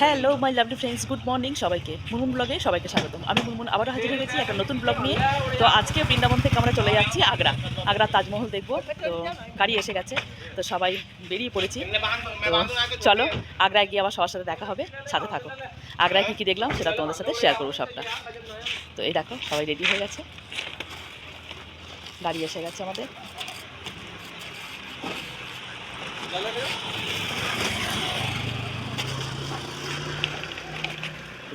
Hello my lovely friends good morning সবাইকে। মুনমুন ব্লগে সবাইকে স্বাগতম। আমি মুনমুন, আবারও হাজির হয়ে গেছি একটা নতুন ব্লগ নিয়ে। তো আজকে বৃন্দাবন থেকে আমরা চলে যাচ্ছি আগ্রা। আগ্রা তাজমহল দেখব। তো গাড়ি এসে গেছে। তো সবাই বেরিয়ে পড়েছি। তো চলো, আগ্রায় গিয়ে আবার সবার সাথে দেখা হবে। সাথে থাকো। আগ্রায় কী কী দেখলাম সেটা তোমাদের সাথে শেয়ার করব সবটা। তো এই দেখো, সবাই রেডি হয়ে গেছে। গাড়ি এসে গেছে আমাদের।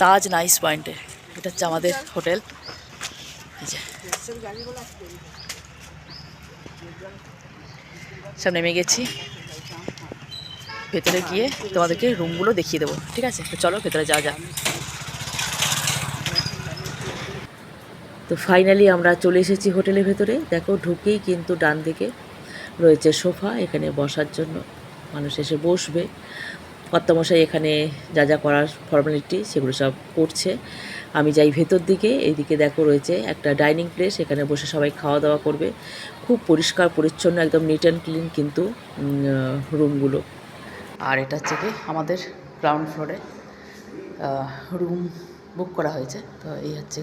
তাজ নাইস পয়েন্টে। এটা হচ্ছে আমাদের হোটেল। সব নেমে গেছি। ভেতরে গিয়ে তোমাদেরকে রুমগুলো দেখিয়ে দেবো, ঠিক আছে? তো চলো ভেতরে যাওয়া যাক। তো ফাইনালি আমরা চলে এসেছি হোটেলের ভেতরে। দেখো, ঢুকেই কিন্তু ডান দিকে রয়েছে সোফা, এখানে বসার জন্য মানুষ এসে বসবে। কর্তামশাই এখানে যা যা করার ফর্মালিটি সেগুলো সব করছে। আমি যাই ভেতর দিকে, এইদিকে দেখো রয়েছে একটা ডাইনিং প্লেস এখানে বসে সবাই খাওয়া দাওয়া করবে। খুব পরিষ্কার, পরিচ্ছন্ন, একদম নিট অ্যান্ড ক্লিন কিন্তু রুমগুলো আর এটা হচ্ছে কি, আমাদের গ্রাউন্ড ফ্লোরে রুম বুক করা হয়েছে। তো এই হচ্ছে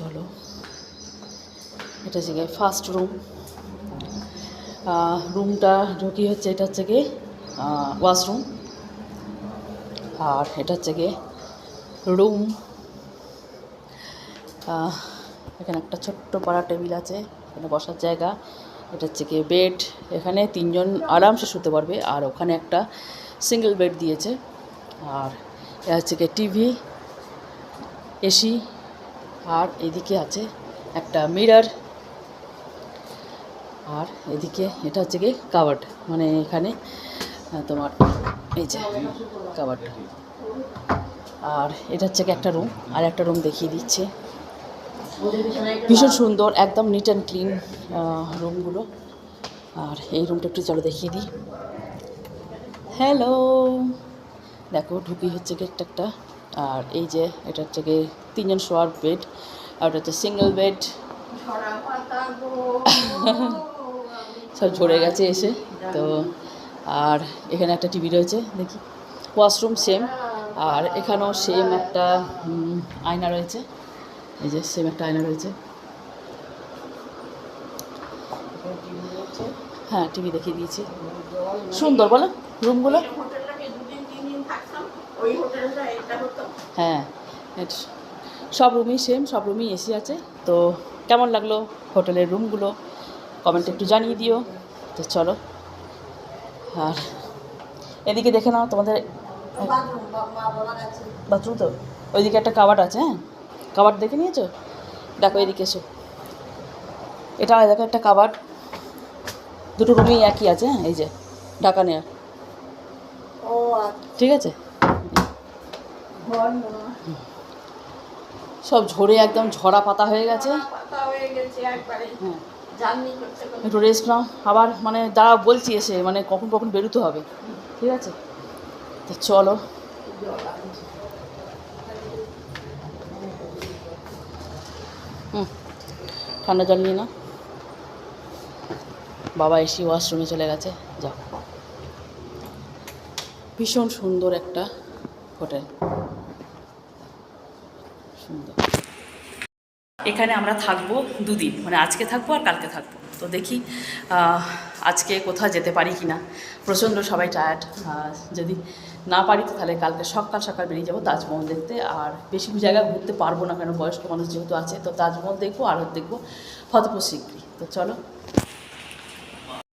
চলো। এটা হচ্ছে গিয়ে ফার্স্ট রুম রুমটা ঢুকি হচ্ছে, এটা হচ্ছে গিয়ে ওয়াশরুম আর এটা হচ্ছে গিয়ে রুম এখানে একটা ছোট্ট পাড়া টেবিল আছে, এখানে বসার জায়গা। এটা হচ্ছে গিয়ে বেড এখানে তিনজন আরামসে শুতে পারবে। আর ওখানে একটা সিঙ্গেল বেড দিয়েছে। আর এটা হচ্ছে গিয়ে টিভি এসি আর এদিকে আছে একটা মিরার আর এদিকে এটা হচ্ছে কি কাবার্ড মানে এখানে তোমার এই যে কাবার্ড আর এটা হচ্ছে কি একটা রুম আর একটা রুম দেখিয়ে দিচ্ছে। ভীষণ সুন্দর, একদম নিট অ্যান্ড ক্লিন রুমগুলো আর এই রুমটা একটু চলো দেখিয়ে দিই। হ্যালো দেখো, ঢুকি হচ্ছে একটা একটা আর এই যে, এটা হচ্ছে কি তিনজন শোয়ার বেড আর ওটা হচ্ছে সিঙ্গেল বেড সব ঝরে গেছে এসে, তো আর এখানে একটা টিভি রয়েছে, দেখি। ওয়াশরুম সেম আর এখানেও সেম একটা আয়না রয়েছে। এই যে সেম একটা আয়না রয়েছে। হ্যাঁ টিভি দেখিয়ে দিয়েছি। সুন্দর, বলো রুমগুলো হ্যাঁ এট- সব রুমই সেম সব রুমই এসি আছে। তো কেমন লাগল হোটেলের রুমগুলো কমেন্টে একটু জানিয়ে দিও। তো চলো। আর এদিকে দেখে নাও তোমাদের বাথরুম তো? ওইদিকে একটা কাবাট আছে হ্যাঁ? কাবাট দেখে নিয়েছো? দেখো এদিকে এসো। এটা দেখো একটা কাবাট দুটো রুমই একই আছে হ্যাঁ? এই যে, ঢাকা নেওয়া ঠিক আছে? সব ঝরে একদম ঝরা পাতা হয়ে গেছে। হয়ে একটু রেস্ট নাও। আবার মানে দাঁড়া বলছি এসে মানে কখন কখন বেরোতে হবে। ঠিক আছে? তো চলো। হুম ঠান্ডা জল নিয়ে না বাবা এসে ওয়াশরুমে চলে গেছে। যাও। ভীষণ সুন্দর একটা হোটেল। সুন্দর। এখানে আমরা থাকব দুদিন মানে আজকে থাকব আর কালকে থাকব। তো দেখি আজকে কোথাও যেতে পারি কি না প্রচণ্ড সবাই টায়ার্ড যদি না পারি তো তাহলে কালকে সকাল সকাল বেরিয়ে যাব তাজমহল দেখতে। আর বেশি জায়গা ঘুরতে পারব না কেন, বয়স্ক মানুষ যেহেতু আছে, তো তাজমহল দেখব আর দেখব, ফতেপুর সিকরি তো চলো।